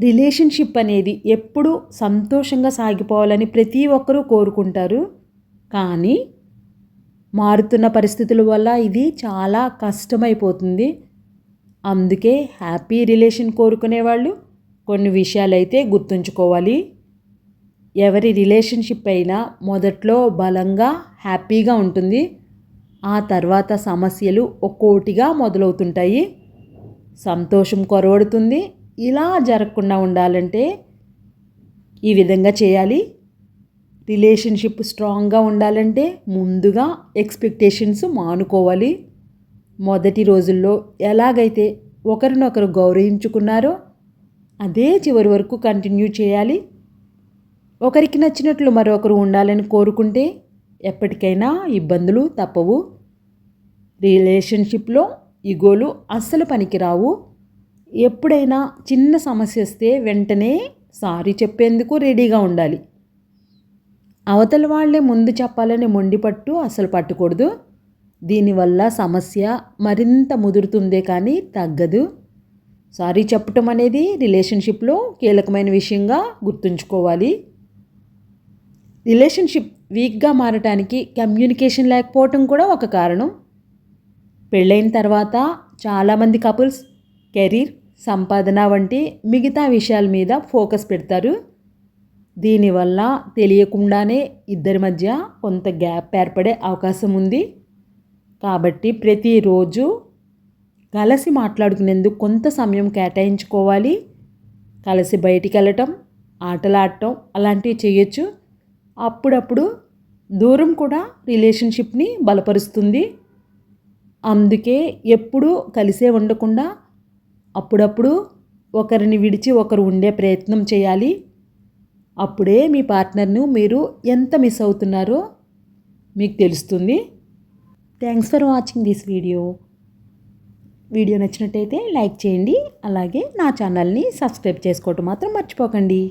Relationship అనేది ఎప్పుడూ సంతోషంగా సాగిపోవాలని ప్రతి ఒక్కరూ కోరుకుంటారు. కానీ మారుతున్న పరిస్థితుల వల్ల ఇది చాలా కష్టమైపోతుంది. అందుకే హ్యాపీ రిలేషన్ కోరుకునే వాళ్ళు కొన్ని విషయాలు అయితే గుర్తుంచుకోవాలి. ఎవరి రిలేషన్షిప్ అయినా మొదట్లో బలంగా హ్యాపీగా ఉంటుంది. ఆ తర్వాత సమస్యలు ఒక్కోటిగా మొదలవుతుంటాయి. సంతోషం కొరవడుతుంది. ఇలా జరగకుండా ఉండాలంటే ఈ విధంగా చేయాలి. రిలేషన్షిప్ స్ట్రాంగ్గా ఉండాలంటే ముందుగా ఎక్స్పెక్టేషన్స్ మానుకోవాలి. మొదటి రోజుల్లో ఎలాగైతే ఒకరినొకరు గౌరవించుకున్నారో అదే చివరి వరకు కంటిన్యూ చేయాలి. ఒకరికి నచ్చినట్లు మరొకరు ఉండాలని కోరుకుంటే ఎప్పటికైనా ఇబ్బందులు తప్పవు. రిలేషన్షిప్లో ఈగోలు అస్సలు పనికిరావు. ఎప్పుడైనా చిన్న సమస్య వస్తే వెంటనే సారీ చెప్పేందుకు రెడీగా ఉండాలి. అవతల వాళ్ళే ముందు చెప్పాలని మొండిపట్టు అసలు పట్టకూడదు. దీనివల్ల సమస్య మరింత ముదురుతుందే కానీ తగ్గదు. సారీ చెప్పటం అనేది రిలేషన్షిప్లో కీలకమైన విషయంగా గుర్తుంచుకోవాలి. రిలేషన్షిప్ వీక్గా మారటానికి కమ్యూనికేషన్ లేకపోవటం కూడా ఒక కారణం. పెళ్ళైన తర్వాత చాలామంది కపుల్స్ కెరీర్ సంపాదన వంటి మిగతా విషయాల మీద ఫోకస్ పెడతారు. దీనివల్ల తెలియకుండానే ఇద్దరి మధ్య కొంత గ్యాప్ ఏర్పడే అవకాశం ఉంది. కాబట్టి ప్రతిరోజు కలిసి మాట్లాడుకునేందుకు కొంత సమయం కేటాయించుకోవాలి. కలిసి బయటికి వెళ్ళటం ఆటలాడటం అలాంటివి చేయొచ్చు. అప్పుడప్పుడు దూరం కూడా రిలేషన్షిప్ని బలపరుస్తుంది. అందుకే ఎప్పుడూ కలిసే ఉండకుండా అప్పుడప్పుడు ఒకరిని విడిచి ఒకరు ఉండే ప్రయత్నం చేయాలి. అప్పుడే మీ పార్ట్నర్ను మీరు ఎంత మిస్ అవుతున్నారో మీకు తెలుస్తుంది. Thanks for watching this video video నచ్చినట్టయితే లైక్ చేయండి. అలాగే నా ఛానల్ని సబ్స్క్రైబ్ చేసుకోవటం మాత్రం మర్చిపోకండి.